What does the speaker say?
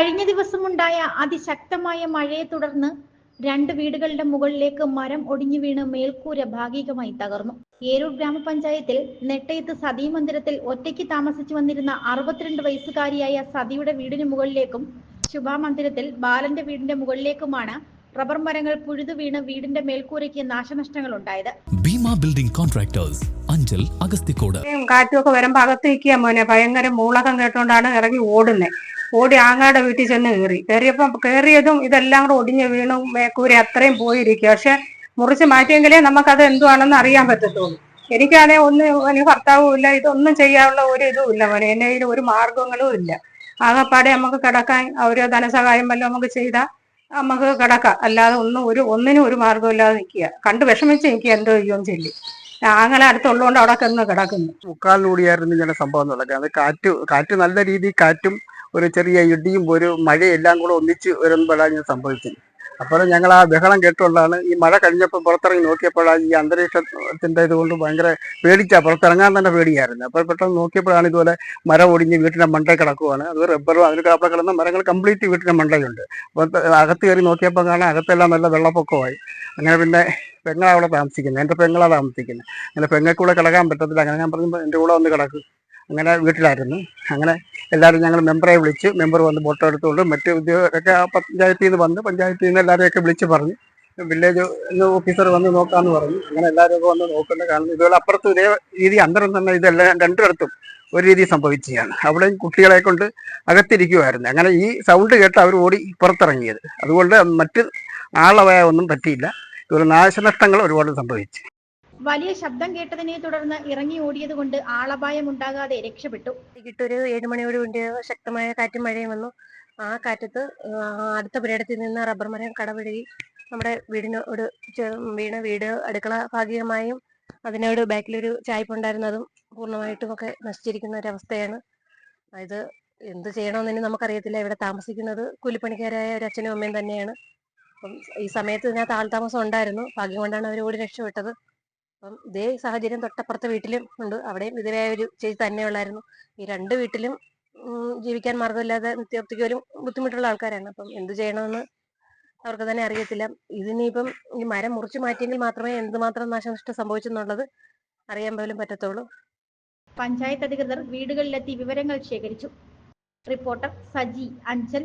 കഴിഞ്ഞ ദിവസമുണ്ടായ അതിശക്തമായ മഴയെ തുടർന്ന് രണ്ട് വീടുകളുടെ മുകളിലേക്ക് മരം ഒടിഞ്ഞു വീണ് മേൽക്കൂര ഭാഗികമായി തകർന്നു. ഏരൂർ ഗ്രാമപഞ്ചായത്തിൽ നെട്ടയത്ത് സതീ മന്ദിരത്തിൽ ഒറ്റയ്ക്ക് താമസിച്ചു വന്നിരുന്ന അറുപത്തിരണ്ട് വയസ്സുകാരിയായ സതിയുടെ വീടിന് മുകളിലേക്കും ശുഭാ മന്ദിരത്തിൽ ബാലന്റെ വീടിന്റെ മുകളിലേക്കുമാണ് റബ്ബർ മരങ്ങൾ പുഴുതു വീണ് വീടിന്റെ മേൽക്കൂരയ്ക്ക് നാശനഷ്ടങ്ങൾ ഉണ്ടായത് ഭീമ ബിൽഡിംഗ് കോൺട്രാക്ടേഴ്സ് അഞ്ചൽ അഗസ്തിക്കോട് കാറ്റുമൊക്കെ കാറ്റും ഒക്കെ വരുമ്പോ അകത്ത് മോനെ. ഭയങ്കര മൂളകം കേട്ടോണ്ടാണ് ഇറങ്ങി ഓടുന്നത് ഓടി ആങ്ങാടെ വീട്ടിൽ ചെന്ന് കയറി കയറിയപ്പം കയറിയതും ഇതെല്ലാം കൂടെ ഒടിഞ്ഞ് വീണു. മേക്കൂരി അത്രയും പോയിരിക്കുക പക്ഷെ മുറിച്ച് മാറ്റിയെങ്കിലേ നമുക്കത് എന്തുവാണെന്ന് അറിയാൻ പറ്റത്തുള്ളൂ. എനിക്കാണെ ഒന്ന് എനിക്ക് ഭർത്താവും ഇല്ല. ഇതൊന്നും ചെയ്യാനുള്ള ഒരു ഇതും ഇല്ല മോനെ. എന്നെ കയ്യിൽ ഒരു മാർഗങ്ങളും ഇല്ല. ആകെപ്പാടെ നമുക്ക് കിടക്കാൻ ഒരു ധനസഹായം വല്ലതും നമുക്ക് ചെയ്താൽ നമുക്ക് കിടക്കാം. അല്ലാതെ ഒന്നും ഒരു ഒന്നിനും ഒരു മാർഗമില്ലാതെ നിൽക്കുക. കണ്ട് വിഷമിച്ച് എനിക്ക് എന്തോ ചെയ്യുമെന്ന് ചൊല്ലി ആങ്ങളെ അടുത്തുള്ളതുകൊണ്ട് അവിടെ കിടന്ന് കിടക്കുന്നു. മുക്കാലിലൂടെയായിരുന്നു ഇങ്ങനെ സംഭവം നടക്കുക അത് കാറ്റ് കാറ്റ് നല്ല രീതിയിൽ കാറ്റും ഒരു ചെറിയ ഇടിയും ഒരു മഴയും എല്ലാം കൂടെ ഒന്നിച്ച് വരുമ്പോഴാണ് ഞാൻ സംഭവിച്ചത്. അപ്പോൾ ഞങ്ങൾ ആ ബഹളം കേട്ടുകൊണ്ടാണ് ഈ മഴ കഴിഞ്ഞപ്പോൾ പുറത്തിറങ്ങി നോക്കിയപ്പോഴാണ് ഈ അന്തരീക്ഷത്തിന്റെ ഇതുകൊണ്ട് ഭയങ്കര പേടിച്ചാ പുറത്തിറങ്ങാൻ തന്നെ പേടിയായിരുന്നു. അപ്പോൾ പെട്ടെന്ന് നോക്കിയപ്പോഴാണ് ഇതുപോലെ മരം ഒടിഞ്ഞ് വീട്ടിന്റെ മണ്ടയിൽ കിടക്കുവാണ്. അത് റബ്ബറും അതിന് കാപ്പ കിടന്ന മരങ്ങൾ കംപ്ലീറ്റ് വീട്ടിന്റെ മണ്ടയിലുണ്ട്. അപ്പോൾ അകത്ത് കയറി നോക്കിയപ്പോൾ കാണാൻ അകത്തെല്ലാം നല്ല വെള്ളപ്പൊക്കമായി. അങ്ങനെ പിന്നെ പെങ്ങളാ അവിടെ താമസിക്കുന്നത്. എന്റെ പെങ്ങളാണ് താമസിക്കുന്നത്. അങ്ങനെ പെങ്ങൾക്കൂടെ കിടക്കാൻ പറ്റത്തില്ല. അങ്ങനെ ഞാൻ പറഞ്ഞു എന്റെ കൂടെ വന്ന് കിടക്കും. അങ്ങനെ വീട്ടിലായിരുന്നു. അങ്ങനെ എല്ലാവരും ഞങ്ങൾ മെമ്പറെ വിളിച്ച്. മെമ്പർ വന്ന് ഫോട്ടോ എടുത്തുകൊണ്ട് മറ്റ് ഉദ്യോഗസ്ഥരൊക്കെ പഞ്ചായത്തിൽ നിന്ന് വന്ന് പഞ്ചായത്തിൽ നിന്ന് എല്ലാവരെയൊക്കെ വിളിച്ച് പറഞ്ഞു. വില്ലേജ് ഓഫീസർ വന്ന് നോക്കാമെന്ന് പറഞ്ഞു. അങ്ങനെ എല്ലാവരും വന്ന് നോക്കുന്ന കാണുന്നു ഇതുപോലെ അപ്പുറത്ത് ഇതേ രീതി അന്തരം തന്നെ ഇതെല്ലാം രണ്ടിടത്തും ഒരു രീതി സംഭവിച്ചതാണ്. അവിടെയും കുട്ടികളെ കൊണ്ട് അകത്തിരിക്കുമായിരുന്നു അങ്ങനെ ഈ സൗണ്ട് കേട്ട് അവർ ഓടി പുറത്തിറങ്ങിയത്. അതുകൊണ്ട് മറ്റ് ആളവയ ഒന്നും പറ്റിയില്ല. ഇതുപോലെ നാശനഷ്ടങ്ങൾ ഒരുപാട് സംഭവിച്ചു. വലിയ ശബ്ദം കേട്ടതിനെ തുടർന്ന് ഇറങ്ങി ഓടിയത് കൊണ്ട് ആളപായം ഉണ്ടാകാതെ രക്ഷപ്പെട്ടു. വൈകിട്ടൊരു ഏഴ് മണിയോട് കൂടി ശക്തമായ കാറ്റും മഴയും വന്നു. ആ കാറ്റത്ത് അടുത്ത പുരയിടത്തിൽ നിന്ന് റബ്ബർ മരം കടപിടുകി നമ്മുടെ വീടിനോട് വീണ വീണ് വീട് അടുക്കള ഭാഗികമായും അതിനോട് ബാക്കിലൊരു ചായ്പുണ്ടായിരുന്നതും പൂർണമായിട്ടും ഒക്കെ നശിച്ചിരിക്കുന്ന ഒരവസ്ഥയാണ്. ഇത് എന്ത് ചെയ്യണമെന്ന് നമുക്കറിയത്തില്ല. ഇവിടെ താമസിക്കുന്നത് കൂലിപ്പണിക്കാരായ ഒരു അച്ഛനും അമ്മയും തന്നെയാണ്. അപ്പം ഈ സമയത്ത് ഇതിനകത്ത് ആൾതാമസം ഉണ്ടായിരുന്നു ഭാഗ്യം കൊണ്ടാണ് അവർ ഓടി രക്ഷപ്പെട്ടത്. അപ്പം ഇതേ സാഹചര്യം തൊട്ടപ്പുറത്തെ വീട്ടിലും ഉണ്ട്. അവിടെയും ഇതേ ഒരു ചേച്ചി തന്നെ ഉള്ളായിരുന്നു. ഈ രണ്ട് വീട്ടിലും ജീവിക്കാൻ മാർഗമില്ലാതെ നിത്യവൃത്തിക്ക് പോലും ബുദ്ധിമുട്ടുള്ള ആൾക്കാരാണ്. അപ്പം എന്ത് ചെയ്യണമെന്ന് അവർക്ക് തന്നെ അറിയത്തില്ല. ഇതിനിപ്പം ഈ മരം മുറിച്ചു മാറ്റിയെങ്കിൽ മാത്രമേ എന്തുമാത്രം നാശനഷ്ടം സംഭവിച്ചെന്നുള്ളത് അറിയാൻ പോലും പറ്റത്തുള്ളൂ. പഞ്ചായത്ത് അധികൃതർ വീടുകളിലെത്തി വിവരങ്ങൾ ശേഖരിച്ചു. റിപ്പോർട്ടർ സജി അഞ്ചൽ.